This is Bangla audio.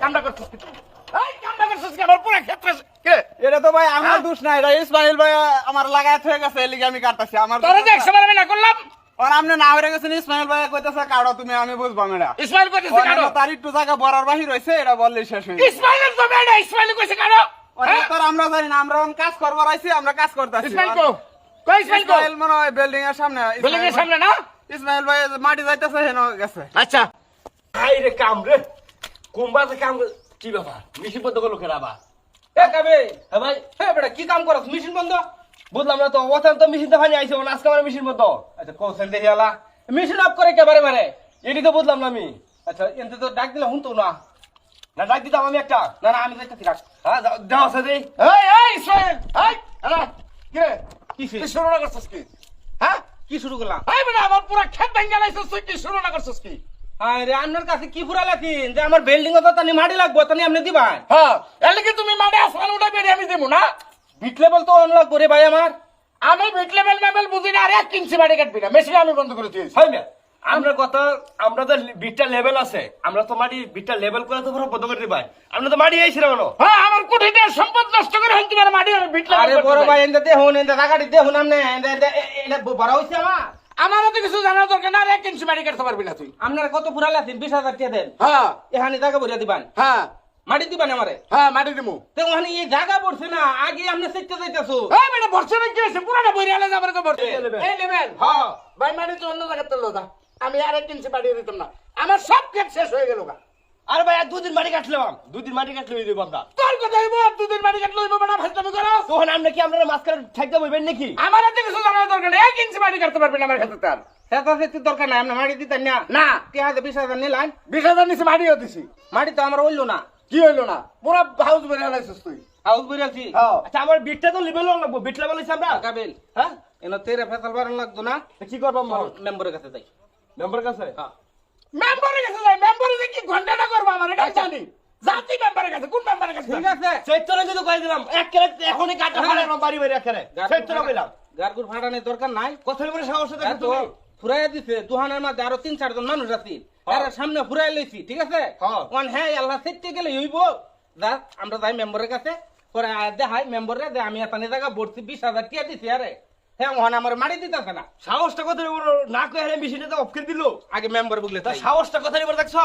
কামটা করছিস কি এই কামটা করছিস কি? পুরো ক্ষেত্রে কে? এটা তো ভাই আমার হ্যাঁ? দোষ নাই এটা ইসমাইল ভাই আমার লাগায় হয়ে গেছে এলিগে আমি কাটতাছি আমার তোরা যে একসময় আমি না করলাম? আর আপনি না হয়ে গেছেন ইসমাইল ভাই কইতাছে কাড়ো তুমি আমি বুঝব মেডা ইসমাইল কইতেছে কারও তার একটু জায়গা বড়ার বাহির হইছে এটা বললেই শেষ ইসমাইলের তো বেড়া ইসমাইল কইছে কারও তোর আমরা জানি না আমরা কাজ করবার আইছি আমরা কাজ করতেছি। ইসমাইল কো? কই ইসমাইল কো? ইসমাইল মনে হয় বিল্ডিং এর সামনে বিল্ডিং এর সামনে না? ইসমাইল ভাই মাটি যাইতেছে হেন গেছে। আচ্ছা। হাই রে কাম রে। কুম্বাতে কাম কি ব্যাপার? মিশিং বন্ধ করল কেন আবার? এ কাবে! হ্যাঁ ভাই। হ্যাঁ বেটা কি কাম করছ মেশিন বন্ধ? বুঝলাম না তো ওখান তো মেশিন ফানি আইছে ওখানে আজকে আমার মেশিন বন্ধ। আচ্ছা কৌশল দেখি আলা। মেশিন অফ করে কে বারে বারে? এটি তো বুঝলাম না আমি। আচ্ছা এনতে তো ডাক দিলে হুন তো না। না ডাক দিতাম আমি একটা। না না আমি যাইতেছি ডাক হ্যাঁ দাও- সাথে এই এই ইসমাইল এই আরে কি রে? কি শুরু না করছিস কি? হ্যাঁ? কি শুরু করলাম? এই বেটা আমার পুরো ক্ষেত ভেঙে লাইছিস তুই কি শুরু না করছিস কি? হ্যাঁ কাছে কি ফুরা লাতিন যে আমার বিল্ডিং তো তানি মাটি লাগবো তানি আপনি দিবান? হ্যাঁ এর কি তুমি মাঠে আসমান উঠে বেরিয়ে আমি দেবো না? বিট লেভেল তো অন লাগবো রে ভাই আমার। আমি বিট লেভেল মেবেল বুঝি না আর কিনছি বাড়ি কাটবি না মেশিন আমি বন্ধ করে দিয়েছি। হয় না আমরা কত আমরা তো বিটটা লেভেল আছে আমরা তো মাটি বিটটা লেভেল করে তো বন্ধ করে দিবাই। আমরা তো মাটি আইছিলাম না হ্যাঁ আমার কোটিটা সম্পদ নষ্ট করে হইতে পারে মাটি আরে বড় ভাই এনতে দেখুন এনতে টাকাটি দেখুন আপনি এনতে এনতে- এটা বড় হইছে আমার। আমার তো কিছু জানা দরকার না আর এক কিনছি মাটি কাটতে পারবি না তুই। আপনার কত পুরালে আছেন? বিশ হাজার টাকা দেন। হ্যাঁ। এখানে জায়গা ভরিয়া দিবান। হ্যাঁ। মাটি দিবান আমারে? হ্যাঁ মাটি দিমু। তো ওখানে এই জায়গা পড়ছে না আগে আপনি সেটতে যাইতেছো। এই বেটা কি পুরাটা বইরে আলে যাবার এই নেবেন হ্যাঁ। ভাই মাটি তো অন্য জায়গাতে লোদা। আমি আর এক ইঞ্চি মাটি দিতাম না। আমার সব কেট শেষ হয়ে গেল গা। আরে ভাই দুদিন মাটি কাটলাম দুদিন মাটি কাটলে যাবে আমরা তোর কথা হইব? দুদিন বাড়ি কাটলে হইব বেটা ভাজতামি করো তখন আমরা কি আমরা মাঝখানে থাকতে বইবেন নাকি? আমার হাতে কিছু জানা দরকার নেই। এক ইঞ্চি বাড়ি কাটতে পারবি না আমার ক্ষেত্রে তার। সেটা সেটি দরকার নাই আপনি মাটি দিতেন না। না। টিয়া হাতে বিশ হাজার নিলাম? বিশ হাজার নিচে মাটিও দিছি। মাটি তো আমার হইল না। কি হইল না? পুরো হাউস বেরিয়ে আলাইছিস তুই। হাউস বইরাছি হ্যাঁ আচ্ছা আমার বিটটা তো লেভেল লাগবো। বিট লেভেল হইছে আমরা কাবিল হ্যাঁ? এনে তেরে ফেসাল বারণ লাগতো না? কি করব মেম্বারের কাছে যাই। মেম্বার কাছে? হ্যাঁ। মেম্বারের কাছে যাই মেম্বারে যে কি ঘন্টাটা করব আমার? এটা জানি। জাতি মেম্বারের কাছে কোন মেম্বারের কাছে ঠিক আছে। চৈত্র কিন্তু কয়ে দিলাম এক কেরে এখনই কাটা হ্যাঁ। ফালানো বাড়ি বাড়ি একেরে চৈত্র কইলাম। গারগুর ফাটানোর দরকার নাই। কথা বলে সাহস দেখো এত তুমি ফুরাইয়া দিছে দুহানের মধ্যে আরও তিন চারজন মানুষ আছে। তারা সামনে ফুরাই লইছি ঠিক আছে? হ্যাঁ। ওয়ান হ্যাঁ আল্লাহ সেটতে গেলে হইব। যা আমরা যাই মেম্বারের কাছে। পরে দেখাই মেম্বারে দে আমি এত জায়গা ভর্তি বিশ হাজার টিয়া দিছি আরে। হ্যাঁ ওখানে আমার মারি দিতেছে না। সাহসটা কথা না কয়ে মেশিনে তো অফ করে দিল। আগে মেম্বার বুঝলে তা তাই। সাহসটা কথা বলে দেখছ?